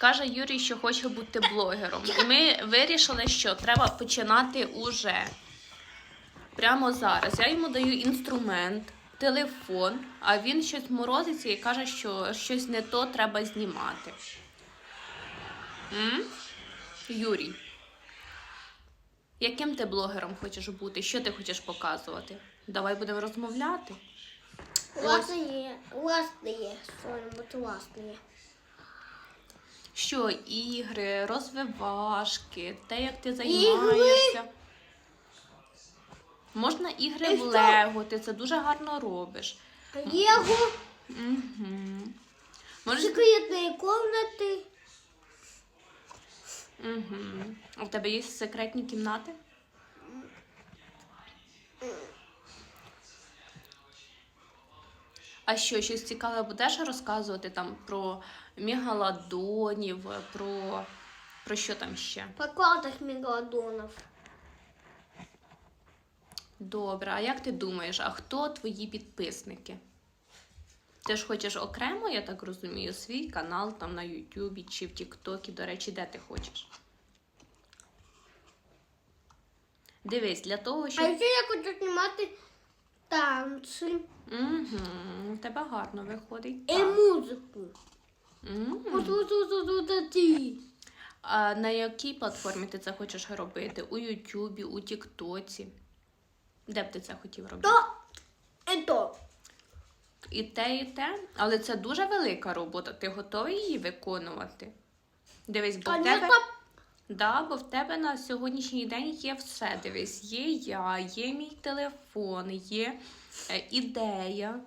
Каже Юрій, що хоче бути блогером. І ми вирішили, що треба починати уже. Прямо зараз. Я йому даю інструмент, телефон, а він щось морозиться і каже, що щось не то треба знімати. М? Юрій. Яким ти блогером хочеш бути? Що ти хочеш показувати? Давай будемо розмовляти. Власне, власне, що-небудь власне. Що ігри, розвивашки, те, як ти займаєшся. Можна ігри в? Лего, ти це дуже гарно робиш. Лего, Угу. Можеш... секретные комнаты. Угу. А в тебе є секретні кімнати? А що, щось цікаве будеш розказувати там про мегаладонів, про, про що там ще? Покладах мегалодонов. Добре, а як ти думаєш, а хто твої підписники? Ти ж хочеш окремо, я так розумію, свій канал там на Ютубі чи в Тіктокі, до речі, де ти хочеш? Дивись, для того, щоб... А ще я хочу знімати танці Угу, у тебе гарно виходить. і Так. музику. Ось ось ось ось ось ці. А на якій платформі ти це хочеш робити? У Ютубі, у Тіктоці? Де б ти це хотів робити? То і то. І те, і те, але це дуже велика робота. Ти готовий її виконувати? Дивись, бо в тебе, Конечно, да, бо в тебе на сьогоднішній день є все. Дивись, є я, є мій телефон, є е, ідея.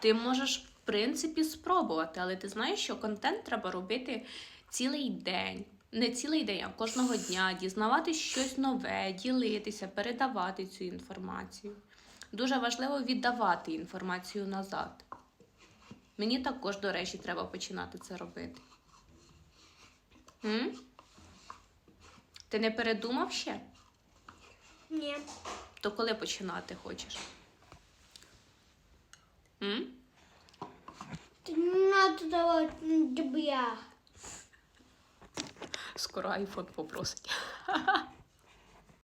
Ти можеш, в принципі, спробувати, але ти знаєш, що контент треба робити цілий день. Не цілий день, а кожного дня, дізнавати щось нове, ділитися, передавати цю інформацію. Дуже важливо віддавати інформацію назад. Мені також, до речі, треба починати це робити. М? Ти не передумав ще? ні. То коли починати хочеш? М? Ти не надо давати дебля. Скоро айфон попросить.